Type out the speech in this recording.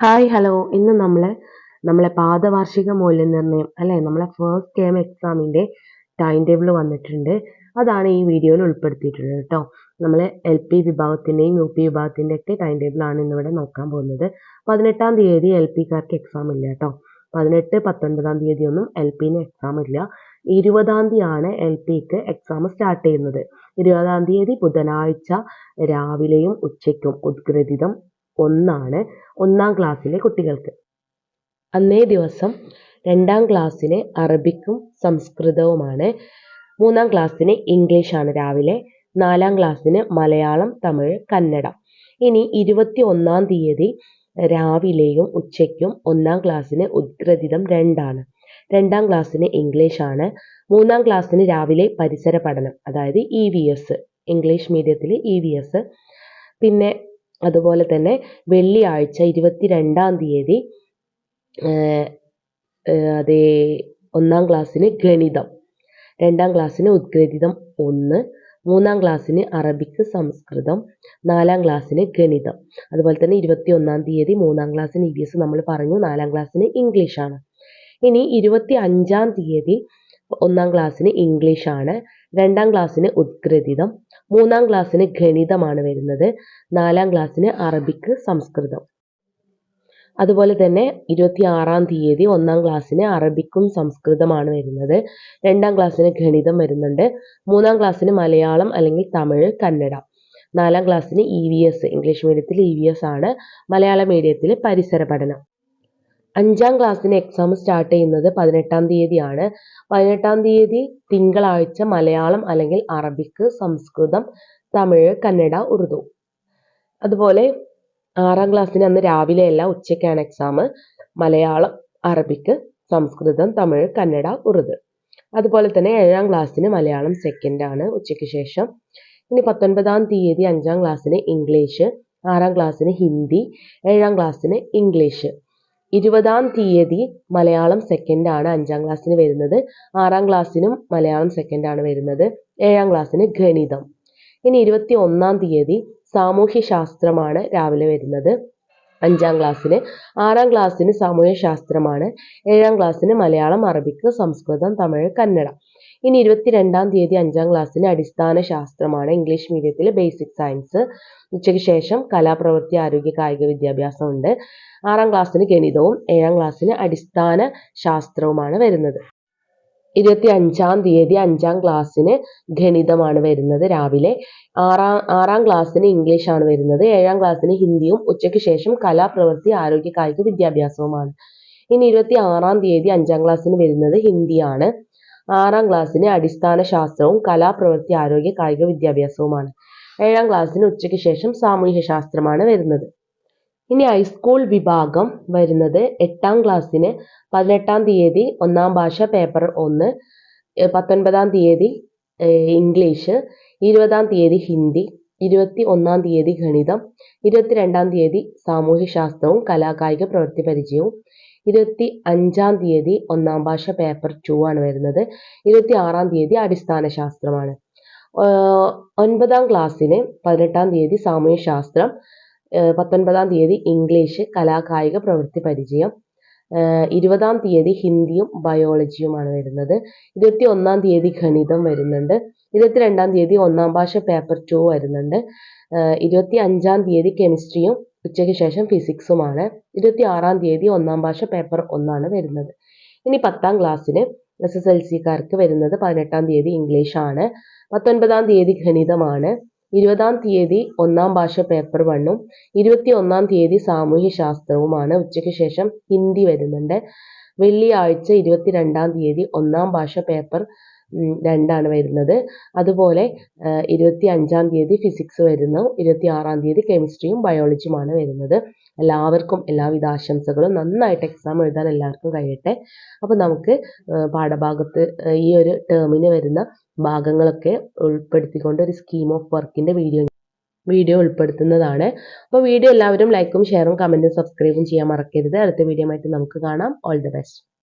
Hi hello ഇന്ന് നമ്മൾ നമ്മളെ പാദവാർഷിക മൂല്യനിർണയം അല്ലേ? നമ്മളെ ഫസ്റ്റ് ടേം എക്സാമിന്റെ ടൈം ടേബിൾ വന്നിട്ടുണ്ട്. അതാണ് ഈ വീഡിയോയിൽ ഉൾപ്പെടുത്തിയിട്ടുള്ളത് കേട്ടോ നമ്മൾ എൽ പി വിഭാഗത്തിന്റെയും യു പി വിഭാഗത്തിന്റെ ഒക്കെ ടൈം ടേബിളാണ് ഇന്നിവിടെ നോക്കാൻ പോകുന്നത്. പതിനെട്ടാം തീയതി എൽ പിക്കാർക്ക് എക്സാം ഇല്ല കേട്ടോ പതിനെട്ട് പത്തൊൻപതാം തീയതി ഒന്നും എൽ പിന് എക്സാം ഇല്ല. ഇരുപതാം തീയതിയാണ് എൽ പിക്ക് എക്സാം സ്റ്റാർട്ട് ചെയ്യുന്നത്. ഇരുപതാം തീയതി ബുധനാഴ്ച രാവിലെയും ഉച്ചയ്ക്കും ഉദ്ഗ്രഥിതം ഒന്നാണ് ഒന്നാം ക്ലാസ്സിലെ കുട്ടികൾക്ക്. അന്നേ ദിവസം രണ്ടാം ക്ലാസ്സിന് അറബിക്കും സംസ്കൃതവുമാണ്. മൂന്നാം ക്ലാസ്സിന് ആണ് രാവിലെ. നാലാം ക്ലാസ്സിന് മലയാളം തമിഴ് കന്നഡ. ഇനി ഇരുപത്തി ഒന്നാം തീയതി രാവിലെയും ഉച്ചയ്ക്കും ഒന്നാം ക്ലാസ്സിന് ഉദ്ഗ്രഥിതം രണ്ടാണ്. രണ്ടാം ക്ലാസ്സിന് ആണ് മൂന്നാം ക്ലാസ്സിന് രാവിലെ പരിസര പഠനം അതായത് ഇ വി എസ് ഇംഗ്ലീഷ് മീഡിയത്തിൽ ഇ വി എസ് പിന്നെ അതുപോലെ തന്നെ വെള്ളിയാഴ്ച ഇരുപത്തി രണ്ടാം തീയതി അതേ ഒന്നാം ക്ലാസ്സിന് ഗണിതം രണ്ടാം ക്ലാസ്സിന് ഉദ്ഗ്രഥിതം ഒന്ന് മൂന്നാം ക്ലാസ്സിന് അറബിക്ക് സംസ്കൃതം നാലാം ക്ലാസ്സിന് ഗണിതം. അതുപോലെ തന്നെ ഇരുപത്തി ഒന്നാം തീയതി മൂന്നാം ക്ലാസ്സിന് ഇ വി എസ് നമ്മൾ പറഞ്ഞു നാലാം ക്ലാസ്സിന് ഇംഗ്ലീഷാണ്. ഇനി ഇരുപത്തി അഞ്ചാം തീയതി ഒന്നാം ക്ലാസ്സിന് ഇംഗ്ലീഷ് ആണ്. രണ്ടാം ക്ലാസ്സിന് ഉദ്ഗ്രഥിതം മൂന്നാം ക്ലാസ്സിന് ഗണിതമാണ് വരുന്നത്. നാലാം ക്ലാസ്സിന് അറബിക്ക് സംസ്കൃതം. അതുപോലെ തന്നെ ഇരുപത്തി ആറാം തീയതി ഒന്നാം ക്ലാസ്സിന് അറബിക്കും സംസ്കൃതമാണ് വരുന്നത്. രണ്ടാം ക്ലാസ്സിന് ഗണിതം വരുന്നുണ്ട്. മൂന്നാം ക്ലാസ്സിന് മലയാളം അല്ലെങ്കിൽ തമിഴ് കന്നഡ. നാലാം ക്ലാസ്സിന് ഇ വി എസ് ഇംഗ്ലീഷ് മീഡിയത്തിൽ ഇ വി എസ് ആണ്. മലയാള മീഡിയത്തിൽ പരിസര പഠനം. അഞ്ചാം ക്ലാസ്സിന് എക്സാം സ്റ്റാർട്ട് ചെയ്യുന്നത് പതിനെട്ടാം തീയതിയാണ്. പതിനെട്ടാം തീയതി തിങ്കളാഴ്ച മലയാളം അല്ലെങ്കിൽ അറബിക്ക് സംസ്കൃതം തമിഴ് കന്നഡ ഉറുദു. അതുപോലെ ആറാം ക്ലാസ്സിന് അന്ന് രാവിലെയല്ല ഉച്ചയ്ക്കാണ് എക്സാം മലയാളം അറബിക്ക് സംസ്കൃതം തമിഴ് കന്നഡ ഉറുദു. അതുപോലെ തന്നെ ഏഴാം ക്ലാസ്സിന് മലയാളം സെക്കൻഡ് ആണ് ഉച്ചയ്ക്ക് ശേഷം. ഇനി പത്തൊൻപതാം തീയതി അഞ്ചാം ക്ലാസ്സിന് ഇംഗ്ലീഷ് ആറാം ക്ലാസ്സിന് ഹിന്ദി ഏഴാം ക്ലാസ്സിന് ഇംഗ്ലീഷ്. ഇരുപതാം തീയതി മലയാളം സെക്കൻഡ് ആണ് അഞ്ചാം ക്ലാസ്സിന് വരുന്നത്. ആറാം ക്ലാസ്സിനും മലയാളം സെക്കൻഡ് ആണ് വരുന്നത്. ഏഴാം ക്ലാസ്സിന് ഗണിതം. ഇനി ഇരുപത്തി ഒന്നാം തീയതി സാമൂഹ്യ ശാസ്ത്രമാണ് രാവിലെ വരുന്നത്. അഞ്ചാം ക്ലാസ്സിന്. ആറാം ക്ലാസ്സിന് സാമൂഹ്യ ശാസ്ത്രമാണ് ഏഴാം ക്ലാസ്സിന് മലയാളം അറബിക്ക് സംസ്കൃതം തമിഴ് കന്നഡ. ഇനി ഇരുപത്തിരണ്ടാം തീയതി അഞ്ചാം ക്ലാസ്സിന് അടിസ്ഥാന ശാസ്ത്രമാണ് ഇംഗ്ലീഷ് മീഡിയത്തിലെ ബേസിക് സയൻസ് ഉച്ചയ്ക്ക് ശേഷം കലാപ്രവൃത്തി ആരോഗ്യ കായിക വിദ്യാഭ്യാസം ഉണ്ട് ആറാം ക്ലാസ്സിന് ഗണിതവും ഏഴാം ക്ലാസ്സിന് അടിസ്ഥാന ശാസ്ത്രവുമാണ് വരുന്നത്. ഇരുപത്തി അഞ്ചാം തീയതി അഞ്ചാം ക്ലാസ്സിന് ഗണിതമാണ് വരുന്നത് രാവിലെ. ആറാം ആറാം ക്ലാസ്സിന് ഇംഗ്ലീഷാണ് വരുന്നത്. ഏഴാം ക്ലാസ്സിന് ഹിന്ദിയും ഉച്ചയ്ക്ക് ശേഷം കലാപ്രവൃത്തി ആരോഗ്യ കായിക വിദ്യാഭ്യാസവുമാണ്. ഇനി ഇരുപത്തി ആറാം തീയതി അഞ്ചാം ക്ലാസ്സിന് വരുന്നത് ഹിന്ദിയാണ്. ആറാം ക്ലാസ്സിന് അടിസ്ഥാന ശാസ്ത്രവും കലാപ്രവൃത്തി ആരോഗ്യ കായിക വിദ്യാഭ്യാസവുമാണ്. ഏഴാം ക്ലാസ്സിന് ഉച്ചയ്ക്ക് ശേഷം സാമൂഹ്യ ശാസ്ത്രമാണ് വരുന്നത്. ഇനി ഹൈസ്കൂൾ വിഭാഗം വരുന്നത് എട്ടാം ക്ലാസ്സിന് പതിനെട്ടാം തീയതി ഒന്നാം ഭാഷ പേപ്പർ ഒന്ന് പത്തൊൻപതാം തീയതി ഇംഗ്ലീഷ് ഇരുപതാം തീയതി ഹിന്ദി ഇരുപത്തി ഒന്നാം തീയതി ഗണിതം ഇരുപത്തിരണ്ടാം തീയതി സാമൂഹ്യ ശാസ്ത്രവും കലാകായിക പ്രവൃത്തി പരിചയവും ഇരുപത്തി അഞ്ചാം തീയതി ഒന്നാം ഭാഷ പേപ്പർ ടു ആണ് വരുന്നത്. ഇരുപത്തി ആറാം തീയതി അടിസ്ഥാന ശാസ്ത്രമാണ്. ഒൻപതാം ക്ലാസ്സിന് പതിനെട്ടാം തീയതി സാമൂഹ്യ ശാസ്ത്രം പത്തൊൻപതാം തീയതി ഇംഗ്ലീഷ് കലാകായിക പ്രവൃത്തി പരിചയം ഇരുപതാം തീയതി ഹിന്ദിയും ബയോളജിയുമാണ് വരുന്നത്. ഇരുപത്തി ഒന്നാം തീയതി ഗണിതം വരുന്നുണ്ട്. ഇരുപത്തിരണ്ടാം തീയതി ഒന്നാം ഭാഷ പേപ്പർ ടു വരുന്നുണ്ട്. ഇരുപത്തി അഞ്ചാം തീയതി കെമിസ്ട്രിയും ഉച്ചയ്ക്ക് ശേഷം ഫിസിക്സുമാണ് ഇരുപത്തി ആറാം തീയതി ഒന്നാം ഭാഷ പേപ്പർ ഒന്നാണ് വരുന്നത്. ഇനി പത്താം ക്ലാസ്സിന് എസ് എസ് എൽ സിക്കാർക്ക് വരുന്നത് പതിനെട്ടാം തീയതി ഇംഗ്ലീഷാണ്. പത്തൊൻപതാം തീയതി ഗണിതമാണ്. ഇരുപതാം തീയതി ഒന്നാം ഭാഷ പേപ്പർ വണ്ണും ഇരുപത്തി ഒന്നാം തീയതി സാമൂഹ്യ ശാസ്ത്രവുമാണ്. ഉച്ചയ്ക്ക് ശേഷം ഹിന്ദി വരുന്നുണ്ട്. വെള്ളിയാഴ്ച ഇരുപത്തി രണ്ടാം തീയതി ഒന്നാം ഭാഷ പേപ്പർ രണ്ടാണ് വരുന്നത്. അതുപോലെ ഇരുപത്തി അഞ്ചാം തീയതി ഫിസിക്സ് വരുന്നു. ഇരുപത്തി ആറാം തീയതി കെമിസ്ട്രിയും ബയോളജിയുമാണ് വരുന്നത്. എല്ലാവർക്കും എല്ലാവിധ ആശംസകളും. നന്നായിട്ട് എക്സാം എഴുതാൻ എല്ലാവർക്കും കഴിയട്ടെ. അപ്പോൾ നമുക്ക് പാഠഭാഗത്ത് ഈ ഒരു ടേമിന് വരുന്ന ഭാഗങ്ങളൊക്കെ ഉൾപ്പെടുത്തിക്കൊണ്ട് ഒരു സ്കീം ഓഫ് വർക്കിന്റെ വീഡിയോ വീഡിയോ ഉൾപ്പെടുത്തുന്നതാണ്. അപ്പോൾ വീഡിയോ എല്ലാവരും ലൈക്കും ഷെയറും കമന്റും സബ്സ്ക്രൈബും ചെയ്യാൻ മറക്കരുത്. അടുത്ത വീഡിയോ ആയിട്ട് നമുക്ക് കാണാം. All the best